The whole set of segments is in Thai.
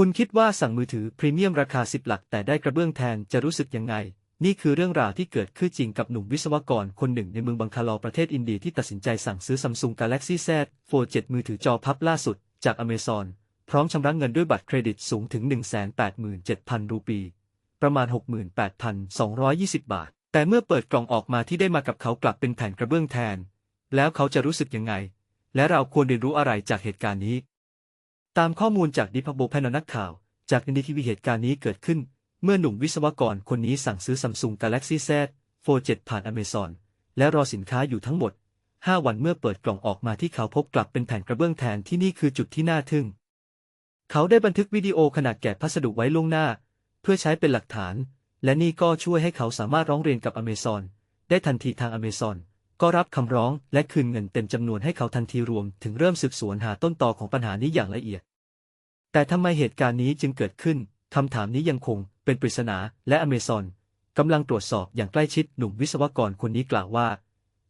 คุณคิดว่าสั่งมือถือพรีเมียมราคา10หลักแต่ได้กระเบื้องแทนจะรู้สึกยังไง นี่คือเรื่องราวที่เกิดขึ้นจริงกับหนุ่มวิศวกรคนหนึ่งในเมืองบังคาลอประเทศอินเดียที่ตัดสินใจสั่งซื้อ Samsung Galaxy Z Fold 7มือถือจอพับล่าสุด จาก Amazon พร้อมชำระเงินด้วยบัตรเครดิตสูงถึง 187,000 รูปี ประมาณ 68,220 บาท แต่เมื่อเปิดกล่องออกมาที่ได้มากับเขากลับเป็นแผ่นกระเบื้องแทน แล้วเขาจะรู้สึกยังไง และเราควรเรียนรู้อะไรจากเหตุการณ์นี้ ตามข้อมูลจากดิพบโบแพนนักข่าว จากอินดีทีวีเหตุการณ์นี้เกิดขึ้น เมื่อหนุ่มวิศวกรคนนี้สั่งซื้อ Samsung Galaxy Z Fold 7ผ่าน Amazon และรอสินค้าอยู่ทั้งหมด 5 วันเมื่อเปิดกล่องออกมาที่เขาพบกลับเป็นแผ่นกระเบื้องแทนที่นี่คือจุดที่น่าทึ่ง เขาได้บันทึกวิดีโอขนาดแกะพัสดุไว้ล่วงหน้า เพื่อใช้เป็นหลักฐาน และนี่ก็ช่วยให้เขาสามารถร้องเรียนกับ Amazon ได้ทันทีทาง Amazon ก็รับคำร้องและคืนเงินเต็มจำนวนให้เขาทันทีรวมถึงเริ่มสืบสวนหาต้นตอของปัญหานี้อย่างละเอียด แต่ทำไมเหตุการณ์นี้จึงเกิดขึ้นคำถามนี้ยังคงเป็นปริศนาและ Amazon กำลังตรวจสอบอย่างใกล้ชิดหนุ่มวิศวกรคนนี้กล่าวว่า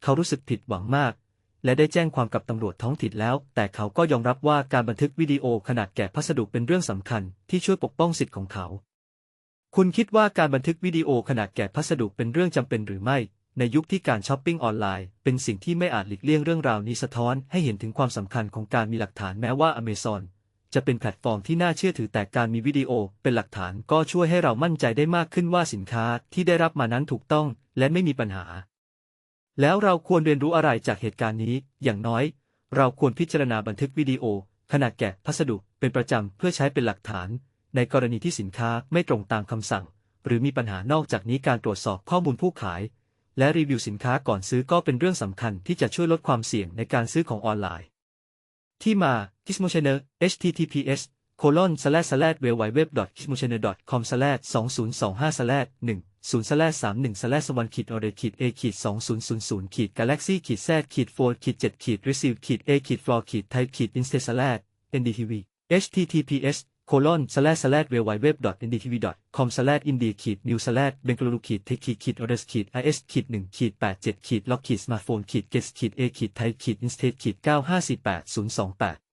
เขารู้สึกผิดหวังมาก และได้แจ้งความกับตำรวจท้องถิ่นแล้ว แต่เขาก็ยอมรับว่าการบันทึกวิดีโอขนาดแกะพัสดุเป็นเรื่องสำคัญที่ช่วยปกป้องสิทธิ์ของเขา คุณคิดว่าการบันทึกวิดีโอขนาดแกะพัสดุเป็นเรื่องจำเป็นหรือไม่ ในยุคที่การช้อปปิ้งออนไลน์เป็นสิ่งที่ไม่อาจหลีกเลี่ยงเรื่องราวนี้สะท้อนให้เห็นถึงความสำคัญของการมีหลักฐานแม้ว่า Amazon จะเป็นแพลตฟอร์มที่น่าเชื่อถือแต่การมีวิดีโอเป็นหลักฐานก็ช่วยให้เรามั่นใจได้มากขึ้นว่าสินค้าที่ได้รับมานั้นถูกต้องและไม่มีปัญหา แล้วเราควรเรียนรู้อะไรจากเหตุการณ์นี้ อย่างน้อย เราควรพิจารณาบันทึกวิดีโอ ขนาดแกะพัสดุเป็นประจำเพื่อใช้เป็นหลักฐาน ในกรณีที่สินค้าไม่ตรงตามคำสั่ง หรือมีปัญหานอกจากนี้การตรวจสอบข้อมูลผู้ขาย และรีวิวสินค้าก่อนซื้อก็เป็นเรื่องสำคัญที่จะช่วยลดความเสี่ยงในการซื้อของออนไลน์ ที่มา Gizmochannel https colon slash slash w w w g i z m o c h a n n e l com slash 2025 slash 1 0 slash 31 slash 1ขีด order ขีด a ขีด2000ขีด galaxy ขีด z ขีด4ขีด7ขีด receive ขีด a ขีด floor ขีด type ขีด instead slash ndtv https colon slash slash w w w ndtv com slash india ขีด new slash bengaluru ขีด tech ขีดขีด orders ขีด is ขีด1ขีด87ขีด lock ขีด smartphone ขีด guest ขีด a ขีด type ขีด instead ขีด9548 028